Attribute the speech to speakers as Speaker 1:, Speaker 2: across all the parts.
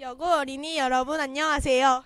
Speaker 1: 여고 어린이 여러분 안녕하세요.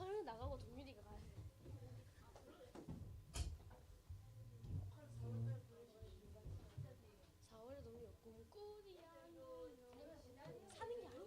Speaker 2: 서영이 나가고 동윤이가 가야 돼. 사월에 너무 꿈꾸리야. 사는 게 아니야.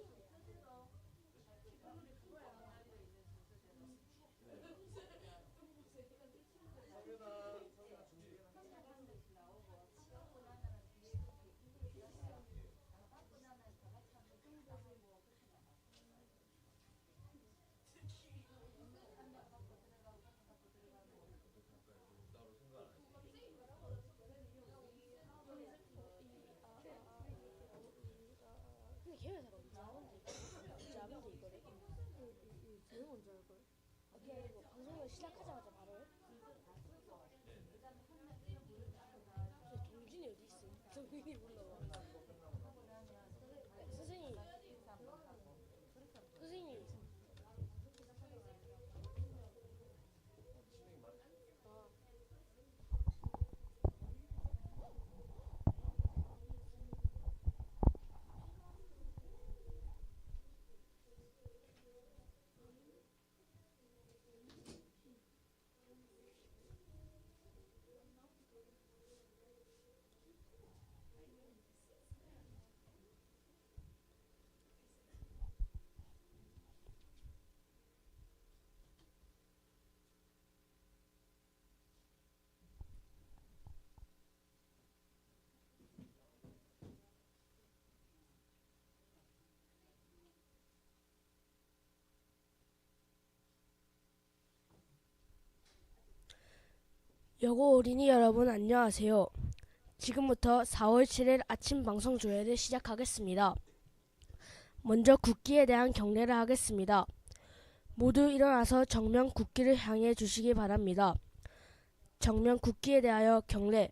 Speaker 2: 근데 걔는 잘 언제 하는데? 언제 하는데 이거를? 쟤는 언제 할 걸? 아, 그냥 이거 방송을 시작하자마자 바로 해? 저 동준이 어디 있어? 동준이 불러와. 선생님. 선생님. 아. 여고 어린이 여러분 안녕하세요. 지금부터 4월 7일 아침 방송 조회를 시작하겠습니다. 먼저 국기에 대한 경례를 하겠습니다. 모두 일어나서 정면 국기를 향해 주시기 바랍니다. 정면 국기에 대하여 경례.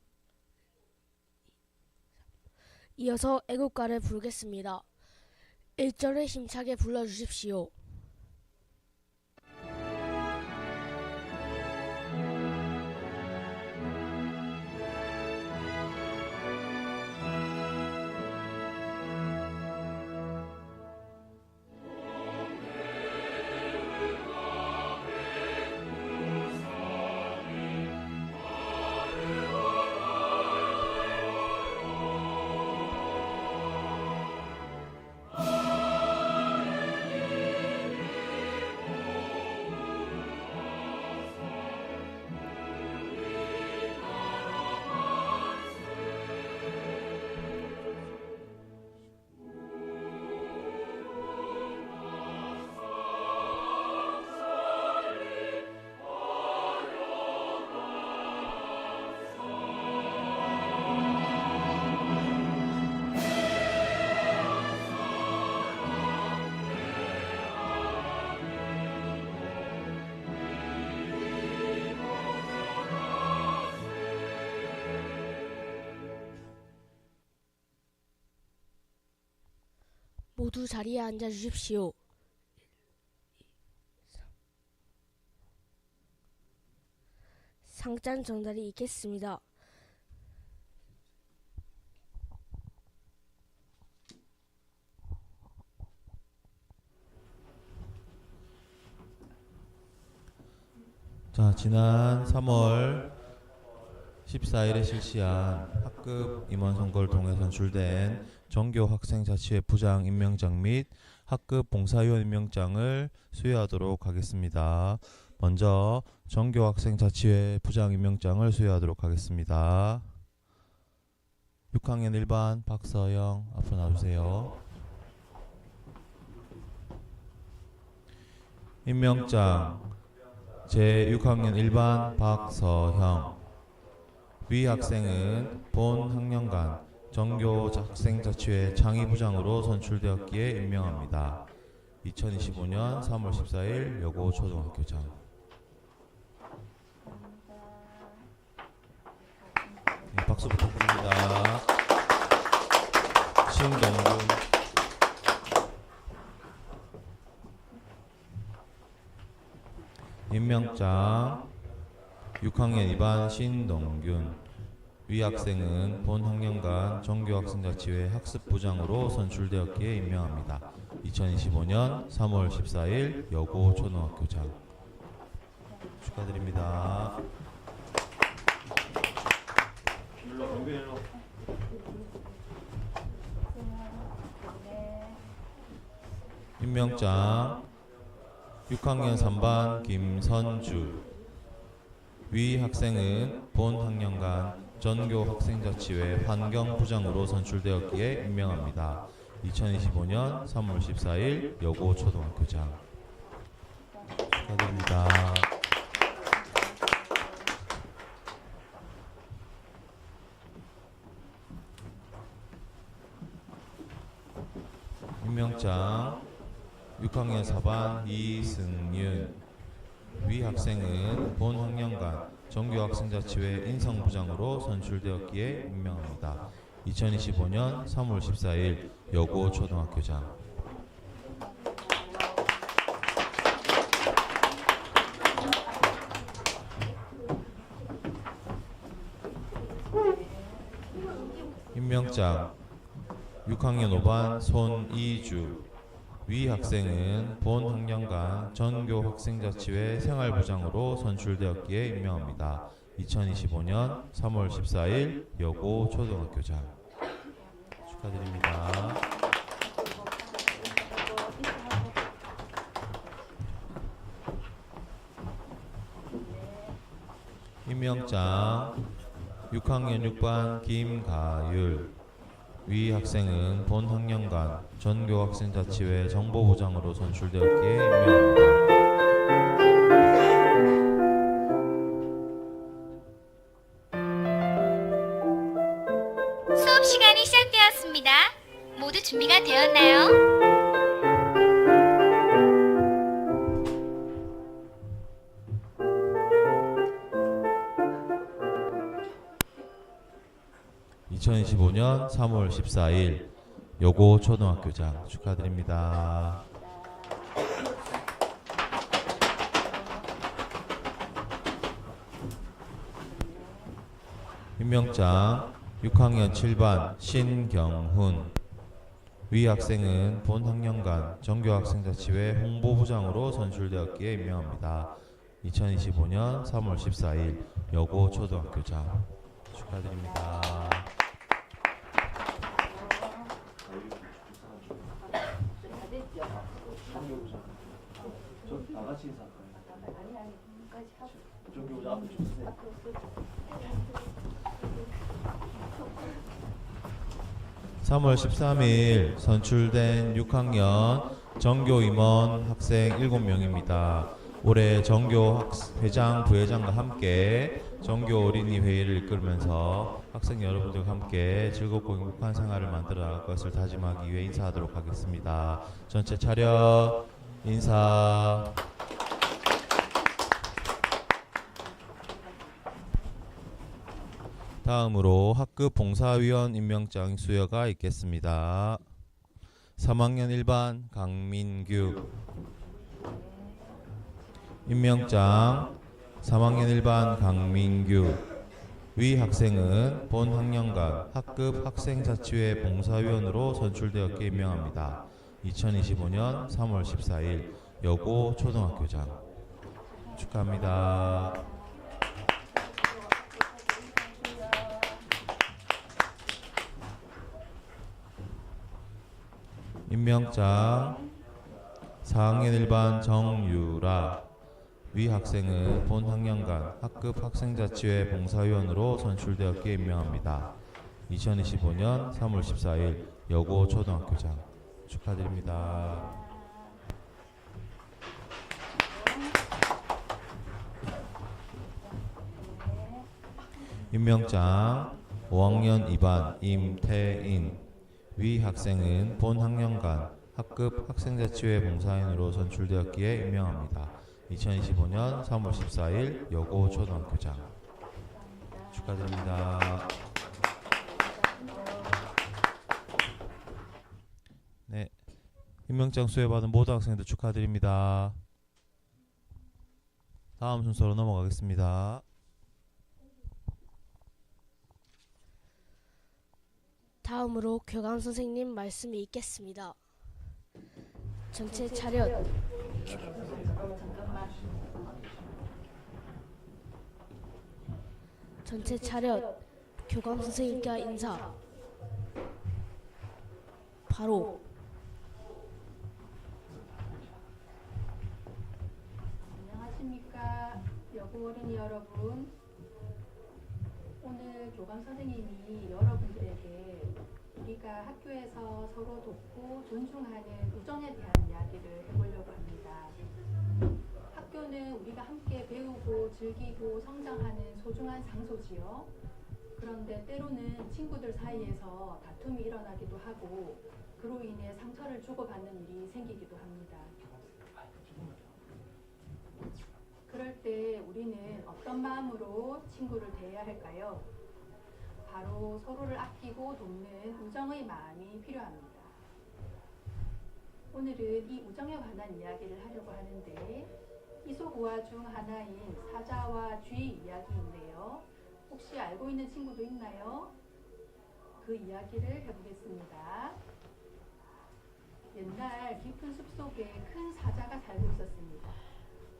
Speaker 3: 이어서 애국가를 부르겠습니다. 1절을 힘차게 불러주십시오. 모두 자리에 앉아 주십시오. 상장 전달이 있겠습니다.
Speaker 4: 자, 지난 3월 14일에 실시한 학급 임원 선거를 통해 선출된 전교 학생 자치회 부장 임명장 및 학급 봉사위원 임명장을 수여하도록 하겠습니다. 먼저 전교 학생 자치회 부장 임명장을 수여하도록 하겠습니다. 6학년 1반 박서영 앞으로 나와주세요. 임명장 제6학년 1반 박서형 위 학생은 본 학년간 정교 학생자치회 창의부장으로 선출되었기에 임명합니다. 2025년 3월 14일 여고 초등학교장 네, 박수 부탁드립니다. 신동근 임명장 6학년 2반 신동균 위 학생은 본 학년간 정교학생자치회 학습부장으로 선출되었기에 임명합니다. 2025년 3월 14일 여고 초등학교장 축하드립니다. 임명장 6학년 3반 김선주 위 학생은 본 학년간 전교 학생자치회 환경부장으로 선출되었기에 임명합니다. 2025년 3월 14일 여고 초등학교장 축하드립니다. 임명장 6학년 4반 이승윤 위 학생은 본 학년간 정교학생자치회 인성부장으로 선출되었기에 임명합니다. 2025년 3월 14일 여고 초등학교장 임명장 6학년 5반 손이주 위 학생은 본 학년간 전교 학생자치회 생활부장으로 선출되었기에 임명합니다. 2025년 3월 14일 여고 초등학교장 축하드립니다. 임명장 6학년 6반 김가율 위 학생은 본 학년간 전교학생자치회 정보부장으로 선출되었기에 임명합니다.
Speaker 5: 수업 시간이 시작되었습니다. 모두 준비가 되었나요?
Speaker 4: (2025년 3월 14일) 여고 초등학교장 축하드립니다. 임명장 6학년 7반 신경훈 위 학생은 본 학년간 정교학생자치회 홍보부장으로 선출되었기에 임명합니다. 2025년 3월 14일 여고 초등학교장 축하드립니다. 삼월 13일 선출된 6학년 정교 임원 학생 7명입니다. 올해 정교 학- 회장, 부회장과 함께 정교 어린이 회의를 이끌면서 학생 여러분들과 함께 즐겁고 행복한 생활을 만들어 나갈 것을 다짐하기 위해 인사하도록 하겠습니다. 전체 차렷 인사. 다음으로 학급 봉사위원 임명장 수여가 있겠습니다. 3학년 1반 강민규 임명장 3학년 1반 강민규 위 학생은 본 학년간 학급 학생자치회 봉사위원으로 선출되었기에 임명합니다. 2025년 3월 14일 여고 초등학교장 축하합니다. 임명장 4학년 1반 정유라 위 학생은 본 학년간 학급 학생자치회 봉사위원으로 선출되었기에 임명합니다. 2025년 3월 14일 여고 초등학교장 축하드립니다. 임명장 5학년 2반 임태인 위 학생은 본 학년간 학급 학생자치회 봉사인으로 선출되었기에 임명합니다. 2025년 3월 14일 여고 초등학교장 축하드립니다. 네, 임명장 수여받은 모든 학생들 축하드립니다. 다음 순서로 넘어가겠습니다.
Speaker 3: 다음으로 교감 선생님 말씀이 있겠습니다. 전체 차렷. 전체 차렷. 교감 선생님과 인사. 바로
Speaker 6: 안녕하십니까 여고 어린이 여러분 오늘 교감 선생님이 여러분들에게 우리가 학교에서 서로 돕고 존중하는 우정에 대한 이야기를 해보려고 합니다. 학교는 우리가 함께 배우고 즐기고 성장하는 소중한 장소지요. 그런데 때로는 친구들 사이에서 다툼이 일어나기도 하고 그로 인해 상처를 주고받는 일이 생기기도 합니다. 그럴 때 우리는 어떤 마음으로 친구를 대해야 할까요? 바로 서로를 아끼고 돕는 우정의 마음이 필요합니다. 오늘은 이 우정에 관한 이야기를 하려고 하는데 이소고화 중 하나인 사자와 쥐 이야기인데요. 혹시 알고 있는 친구도 있나요? 그 이야기를 해보겠습니다. 옛날 깊은 숲속에 큰 사자가 살고 있었습니다.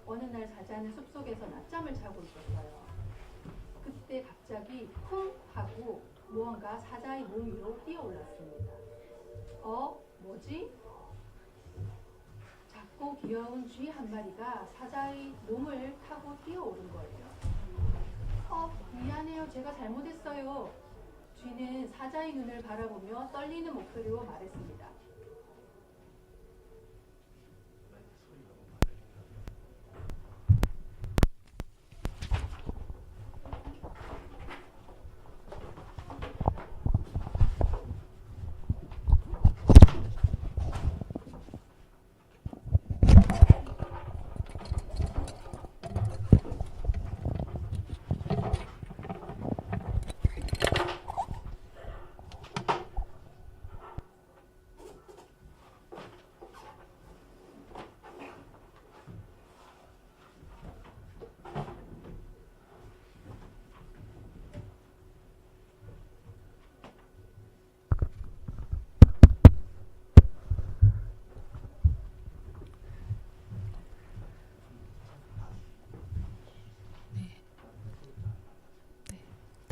Speaker 6: 어느 날 사자는 숲속에서 낮잠을 자고 있었어요. 그때 갑자기 쿵 하고 무언가 사자의 몸 위로 뛰어올랐습니다. 어? 뭐지? 작고 귀여운 쥐 한 마리가 사자의 몸을 타고 뛰어오른 거예요. 어, 미안해요. 제가 잘못했어요.
Speaker 7: 쥐는 사자의 눈을 바라보며 떨리는 목소리로 말했습니다.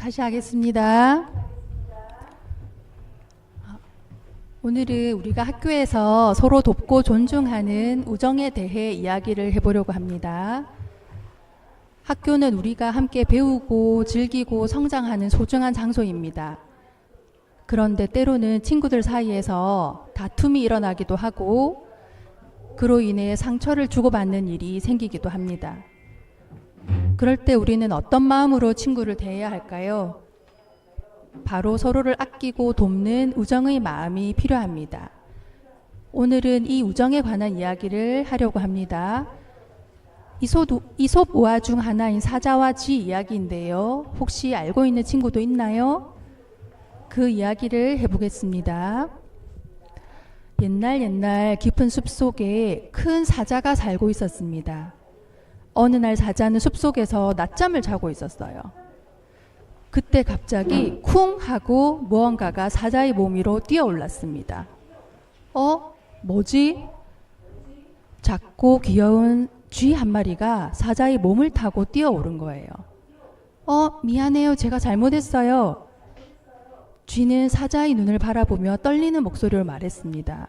Speaker 6: 다시 하겠습니다. 오늘은 우리가 학교에서 서로 돕고 존중하는 우정에 대해 이야기를 해보려고 합니다. 학교는 우리가 함께 배우고 즐기고 성장하는 소중한 장소입니다. 그런데 때로는 친구들 사이에서 다툼이 일어나기도 하고 그로 인해 상처를 주고받는 일이 생기기도 합니다. 그럴 때 우리는 어떤 마음으로 친구를 대해야 할까요? 바로 서로를 아끼고 돕는 우정의 마음이 필요합니다. 오늘은 이 우정에 관한 이야기를 하려고 합니다. 이솝, 우화 중 하나인 사자와 쥐 이야기인데요. 혹시 알고 있는 친구도 있나요? 그 이야기를 해보겠습니다. 옛날 옛날 깊은 숲 속에 큰 사자가 살고 있었습니다. 어느 날 사자는 숲속에서 낮잠을 자고 있었어요. 그때 갑자기 쿵 하고 무언가가 사자의 몸 위로 뛰어올랐습니다. 어? 뭐지? 작고 귀여운 쥐 한 마리가 사자의 몸을 타고 뛰어오른 거예요. 어, 미안해요. 제가 잘못했어요. 쥐는 사자의 눈을 바라보며 떨리는 목소리로 말했습니다.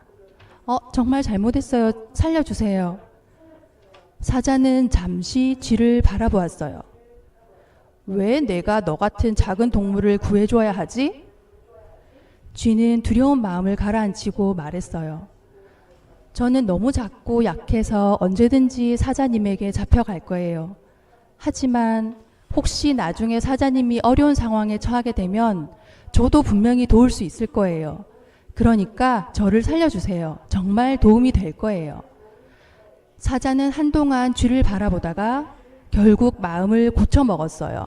Speaker 6: 어, 정말 잘못했어요. 살려주세요. 사자는 잠시 쥐를 바라보았어요. 왜 내가 너 같은 작은 동물을 구해줘야 하지? 쥐는 두려운 마음을 가라앉히고 말했어요. 저는 너무 작고 약해서 언제든지 사자님에게 잡혀갈 거예요. 하지만 혹시 나중에 사자님이 어려운 상황에 처하게 되면 저도 분명히 도울 수 있을 거예요. 그러니까 저를 살려주세요. 정말 도움이 될 거예요. 사자는 한동안 쥐를 바라보다가 결국 마음을 고쳐 먹었어요.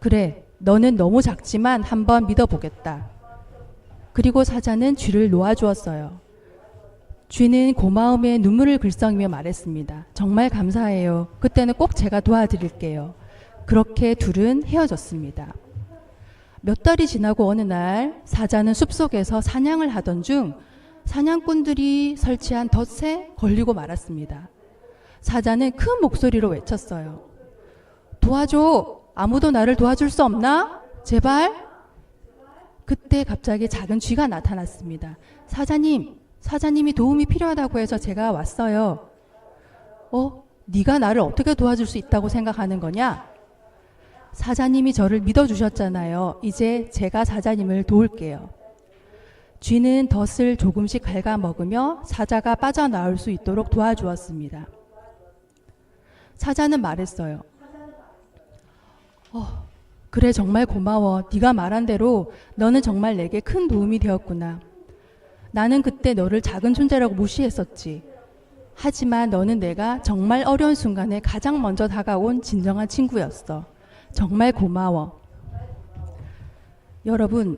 Speaker 6: 그래, 너는 너무 작지만 한번 믿어보겠다. 그리고 사자는 쥐를 놓아주었어요. 쥐는 고마움에 눈물을 글썽이며 말했습니다. 정말 감사해요. 그때는 꼭 제가 도와드릴게요. 그렇게 둘은 헤어졌습니다. 몇 달이 지나고 어느 날 사자는 숲속에서 사냥을 하던 중 사냥꾼들이 설치한 덫에 걸리고 말았습니다. 사자는 큰 목소리로 외쳤어요. 도와줘! 아무도 나를 도와줄 수 없나? 제발! 그때 갑자기 작은 쥐가 나타났습니다. 사자님, 사자님이 도움이 필요하다고 해서 제가 왔어요. 어? 네가 나를 어떻게 도와줄 수 있다고 생각하는 거냐? 사자님이 저를 믿어주셨잖아요. 이제 제가 사자님을 도울게요. 쥐는 덫을 조금씩 갉아 먹으며 사자가 빠져나올 수 있도록 도와주었습니다. 사자는 말했어요. 어, 그래 정말 고마워. 네가 말한 대로 너는 정말 내게 큰 도움이 되었구나. 나는 그때 너를 작은 존재라고 무시했었지. 하지만 너는 내가 정말 어려운 순간에 가장 먼저 다가온 진정한 친구였어. 정말 고마워. 여러분,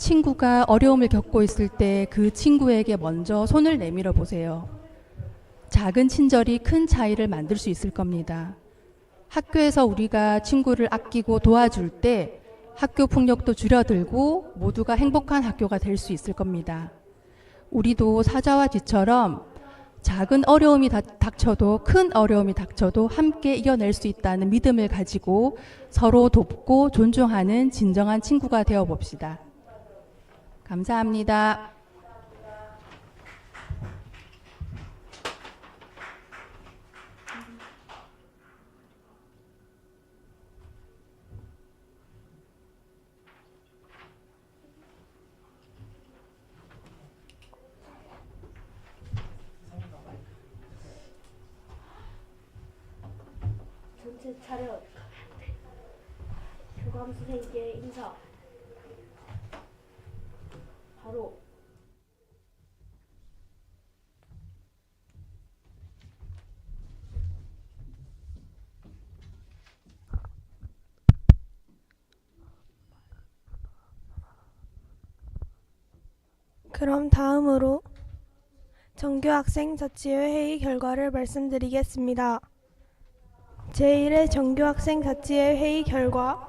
Speaker 6: 친구가 어려움을 겪고 있을 때 그 친구에게 먼저 손을 내밀어 보세요. 작은 친절이 큰 차이를 만들 수 있을 겁니다. 학교에서 우리가 친구를 아끼고 도와줄 때 학교 폭력도 줄어들고 모두가 행복한 학교가 될 수 있을 겁니다. 우리도 사자와 쥐처럼 작은 어려움이 다- 닥쳐도 큰 어려움이 닥쳐도 함께 이겨낼 수 있다는 믿음을 가지고 서로 돕고 존중하는 진정한 친구가 되어 봅시다. 감사합니다.
Speaker 8: 차렷. 교감 선생님께 인사. 바로
Speaker 9: 그럼 다음으로 정교학생 자치회 회의 결과를 말씀드리겠습니다. 제1회 정교학생 자치회 회의 결과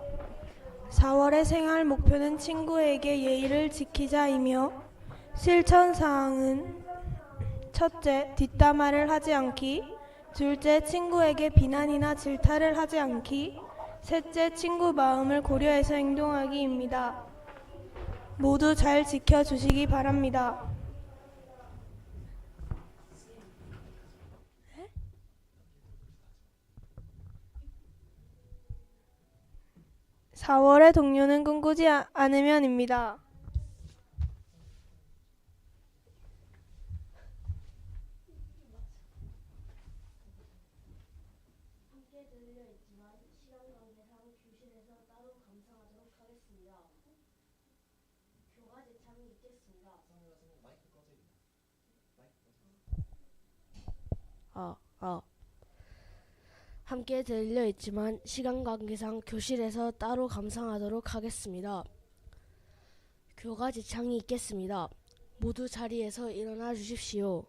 Speaker 9: 4월의 생활 목표는 친구에게 예의를 지키자이며 실천 사항은 첫째, 뒷담화를 하지 않기, 둘째, 친구에게 비난이나 질타를 하지 않기, 셋째, 친구 마음을 고려해서 행동하기입니다. 모두 잘 지켜주시기 바랍니다. 4월의 동료는 꿈꾸지 아- 않으면입니다.
Speaker 8: 함께 들려 있지만 시간 관계상 교실에서 따로 감상하도록 하겠습니다. 교과 제창이 있겠습니다. 아, 아. 함께 들려 있지만 시간 관계상 교실에서 따로 감상하도록 하겠습니다. 교과 제창이 있겠습니다. 모두 자리에서 일어나 주십시오.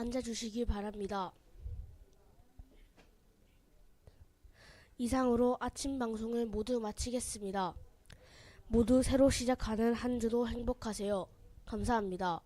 Speaker 8: 앉아 주시기 바랍니다. 이상으로 아침 방송을 모두 마치겠습니다. 모두 새로 시작하는 한 주도 행복하세요. 감사합니다.